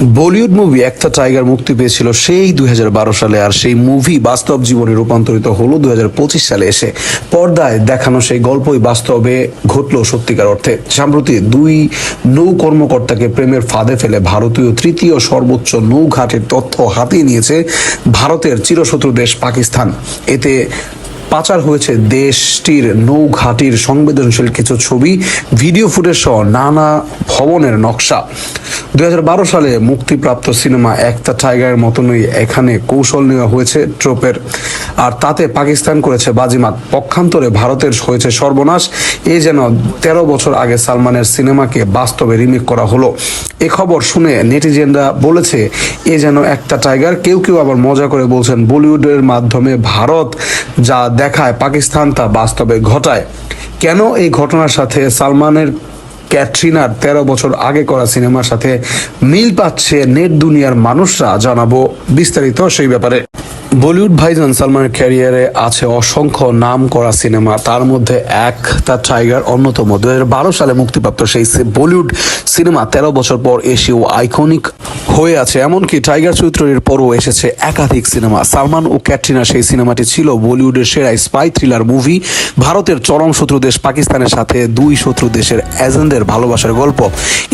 Bollywood movie একটা tiger মুক্তি পেয়েছিল সেই দু হাজার বারো সালে, আর সেই মুভি বাস্তব জীবনে রূপান্তরিত হলো দু হাজার পঁচিশ সালে এসে। পর্দায় দেখানো সেই গল্পই বাস্তবে ঘটলো সত্যিকার অর্থে। সম্প্রতি দুই নৌ কর্মকর্তাকে প্রেমের ফাঁদে ফেলে ভারতীয় তৃতীয় সর্বোচ্চ নৌঘাটের তথ্য হাতিয়ে নিয়েছে ভারতের চিরশত্রু দেশ পাকিস্তান। এতে পাচার হয়েছে দেশটির নৌঘাটির সংবেদনশীল কিছু ছবি, ভিডিও ফুটেজ সহ নানা ভবনের নকশা। দু হাজার বারো সালে মুক্তিপ্রাপ্ত সিনেমা একটা টাইগারের মতনই এখানে কৌশল নেওয়া হয়েছে ট্রোপের। আর তাতে পাকিস্তান করেছে বাজিমাত। পক্ষান্তরে ভারতের হয়েছে সর্বনাশ। এ যেন তেরো বছর আগে সালমানের সিনেমাকে বাস্তবে রিমেক করা হলো। এ খবর শুনে নেটিজেনরা বলেছে, এ যেন একটা টাইগার, কেউ কেউ আবার মজা করে বলছেন বলিউডের মাধ্যমে ভারত যা দেখায় পাকিস্তান তা বাস্তবে ঘটায়। কেন এই ঘটনার সাথে সালমানের ক্যাটরিনার তেরো বছর আগে করা সিনেমার সাথে মিল পাচ্ছে নেট দুনিয়ার মানুষরা। জানাব বিস্তারিত সেই ব্যাপারে। বলিউড ভাইজান সালমানের ক্যারিয়ারে আছে অসংখ্য নাম করা সিনেমা, তার মধ্যে এক তার টাইগার অন্যতম। দু বারো সালে মুক্তিপ্রাপ্ত সেই বলিউড সিনেমা তেরো বছর পর এসেও আইকনিক হয়ে আছে। এমনকি টাইগার চরিত্রের পরও এসেছে একাধিক সিনেমা। সালমান ও ক্যাটরিনা সেই সিনেমাটি ছিল বলিউডের সেরা স্পাই থ্রিলার মুভি, ভারতের চরম শত্রু দেশ পাকিস্তানের সাথে দুই শত্রু দেশের এজেন্টদের ভালোবাসার গল্প।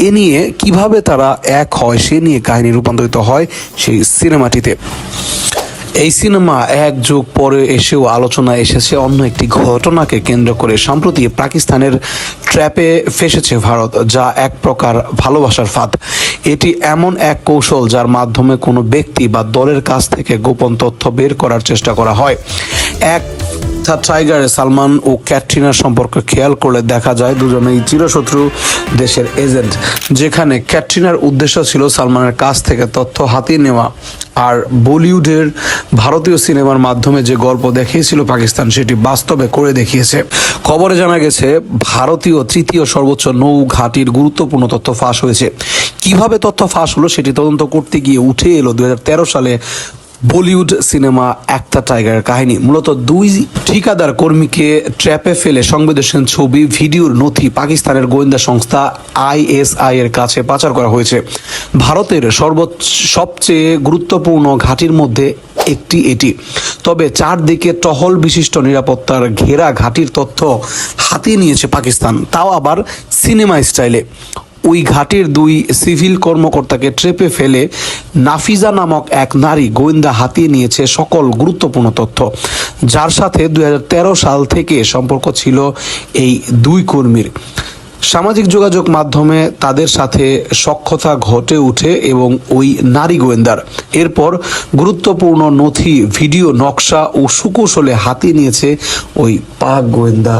এ নিয়ে কীভাবে তারা এক হয় সে নিয়ে কাহিনী রূপান্তরিত হয় সেই সিনেমাটিতে। এই সিনেমা এক যুগ পরে এসেও আলোচনা এসেছে অন্য একটি ঘটনাকে কেন্দ্র করে। সম্প্রতি পাকিস্তানের ট্র্যাপে ফেসেছে ভারত, যা এক প্রকার ভালোবাসার ফাঁদ। এটি এমন এক কৌশল যার মাধ্যমে কোনো ব্যক্তি বা দলের কাছ থেকে গোপন তথ্য বের করার চেষ্টা করা হয়। এক দ্য টাইগারে, সালমান ও ক্যাটরিনার সম্পর্কে খেয়াল করলে দেখা যায় দুজনেই চিরশত্রু দেশের এজেন্ট, যেখানে ক্যাটরিনার উদ্দেশ্য ছিল সালমানের কাছ থেকে তথ্য হাতিয়ে নেওয়া। আর বলিউডের ভারতীয় সিনেমার মাধ্যমে যে গল্প দেখিয়েছিল পাকিস্তান, সেটি বাস্তবে করে দেখিয়েছে। খবরে জানা গেছে, ভারতীয় তৃতীয় সর্বোচ্চ নৌ ঘাটির গুরুত্বপূর্ণ তথ্য ফাঁস হয়েছে। কীভাবে তথ্য ফাঁস হলো সেটি তদন্ত করতে গিয়ে উঠে এলো দুই হাজার তেরো সালে বলিউড সিনেমা একটা টাইগারের কাহিনী। মূলত দুই ঠিকাদার কর্মীকে ট্র্যাপে ফেলে সংবেদনশীল ছবি, ভিডিওর নথি পাকিস্তানের গোয়েন্দা সংস্থা আইএসআই এর কাছে পাচার করা হয়েছে। ভারতের সর্বোচ্চ সবচেয়ে গুরুত্বপূর্ণ ঘাটির মধ্যে একটি এটি। তবে চারদিকে টহল বিশিষ্ট নিরাপত্তার ঘেরা ঘাটির তথ্য হাতিয়ে নিয়েছে পাকিস্তান। তাও আবার সিনেমা স্টাইলে। ওই ঘাটের দুই সিভিল কর্মকর্তাকে ট্রেপে ফেলে নাফিজা নামক এক নারী গোয়েন্দা হাতিয়ে নিয়েছে সকল গুরুত্বপূর্ণ তথ্য। যার সাথে দু হাজার তেরো সাল থেকে সম্পর্ক ছিল এই দুই কর্মীর। সামাজিক যোগাযোগ মাধ্যমে তাদের সাথে সক্ষতা ঘটে উঠে এবং ওই নারী গোয়েন্দার। এরপর গুরুত্বপূর্ণ নথি, ভিডিও, নকশা ও সুকৌশলে হাতিয়ে নিয়েছে ওই পাক গোয়েন্দা।